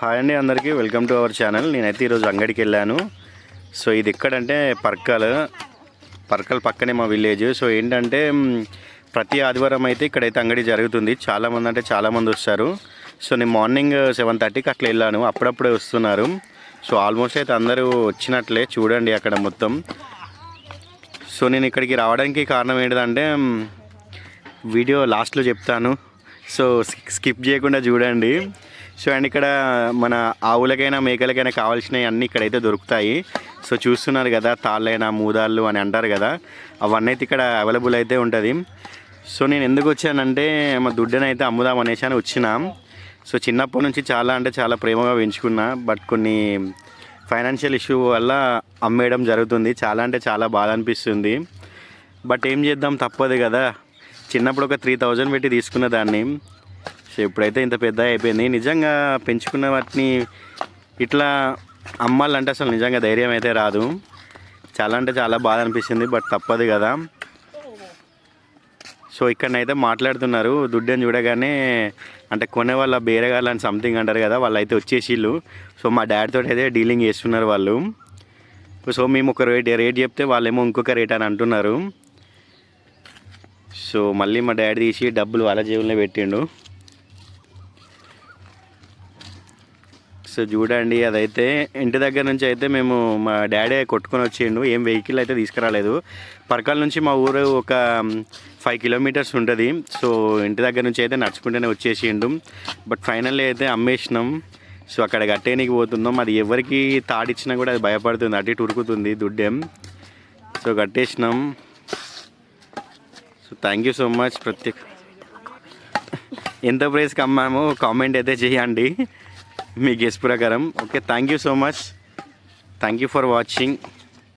Hi అండి అందరికీ. Welcome to our channel నేనైతే ఈరోజు అంగడికి వెళ్ళాను. సో ఇది ఎక్కడంటే పర్కల్. పర్కల్ పక్కనే మా విలేజ్. సో ఏంటంటే ప్రతి ఆదివారం అయితే ఇక్కడైతే అంగడి జరుగుతుంది. చాలామంది అంటే చాలామంది వస్తారు. సో నేను మార్నింగ్ సెవెన్ థర్టీకి అట్లా వెళ్ళాను. అప్పుడప్పుడే వస్తున్నారు. సో ఆల్మోస్ట్ అయితే అందరూ వచ్చినట్లే చూడండి అక్కడ మొత్తం. సో నేను ఇక్కడికి రావడానికి కారణం ఏంటంటే వీడియో లాస్ట్లో చెప్తాను. సో స్కిప్ చేయకుండా చూడండి. సో అండ్ ఇక్కడ మన ఆవులకైనా మేకలకైనా కావాల్సినవి అన్నీ ఇక్కడైతే దొరుకుతాయి. సో చూస్తున్నారు కదా తాళ్ళైనా మూదాళ్ళు అని అంటారు కదా అవన్నీ అయితే ఇక్కడ అవైలబుల్ అయితే ఉంటుంది. సో నేను ఎందుకు వచ్చానంటే మా దుడ్డని అయితే అమ్ముదాం అనేసి అని వచ్చినాం. సో చిన్నప్పటి నుంచి చాలా అంటే చాలా ప్రేమగా పెంచుకున్నా బట్ కొన్ని ఫైనాన్షియల్ ఇష్యూ వల్ల అమ్మేయడం జరుగుతుంది. చాలా అంటే చాలా బాధ అనిపిస్తుంది. బట్ ఏం చేద్దాం తప్పదు కదా. చిన్నప్పుడు ఒక త్రీ థౌజండ్ పెట్టి తీసుకున్న దాన్ని. సో ఇప్పుడైతే ఇంత పెద్ద అయిపోయింది. నిజంగా పెంచుకున్న వాటిని ఇట్లా అమ్మాలంటే అసలు నిజంగా ధైర్యం అయితే రాదు. చాలా అంటే చాలా బాధ అనిపిస్తుంది బట్ తప్పదు కదా. సో ఇక్కడనైతే మాట్లాడుతున్నారు. దుడ్డని చూడగానే అంటే కొనే వాళ్ళ బేరగాళ్ళు అని సంథింగ్ అంటారు కదా వాళ్ళు అయితే వచ్చేసిళ్ళు. సో మా డాడీ అయితే డీలింగ్ చేస్తున్నారు వాళ్ళు. సో మేము ఒక రేట్ రేట్ చెప్తే వాళ్ళేమో ఇంకొక రేట్ అని అంటున్నారు. సో మళ్ళీ మా డాడీ తీసి డబ్బులు వాళ్ళ జేబులో పెట్టిండు. సో చూడండి అదైతే ఇంటి దగ్గర నుంచి అయితే మేము మా డాడీ కొట్టుకొని వచ్చిండు. ఏం వెహికల్ అయితే తీసుకురాలేదు. పరకాల నుంచి మా ఊరు ఒక ఫైవ్ కిలోమీటర్స్ ఉంటుంది. సో ఇంటి దగ్గర నుంచి అయితే నడుచుకుంటూనే వచ్చేసిండు. బట్ ఫైనల్లీ అయితే అమ్మేసినాం. సో అక్కడ కట్టేనికి పోతున్నాం. అది ఎవరికి తాడిచ్చినా కూడా అది భయపడుతుంది. అటు ఇటు ఉరుకుతుంది దుడ్డేం. So కట్టేసినాం so thank you so much ప్రత్యేక ఎంత ప్రైస్కి అమ్మామో కామెంట్ అయితే చేయండి. మీ గెస్ ప్రకారం. Okay thank you so much thank you for watching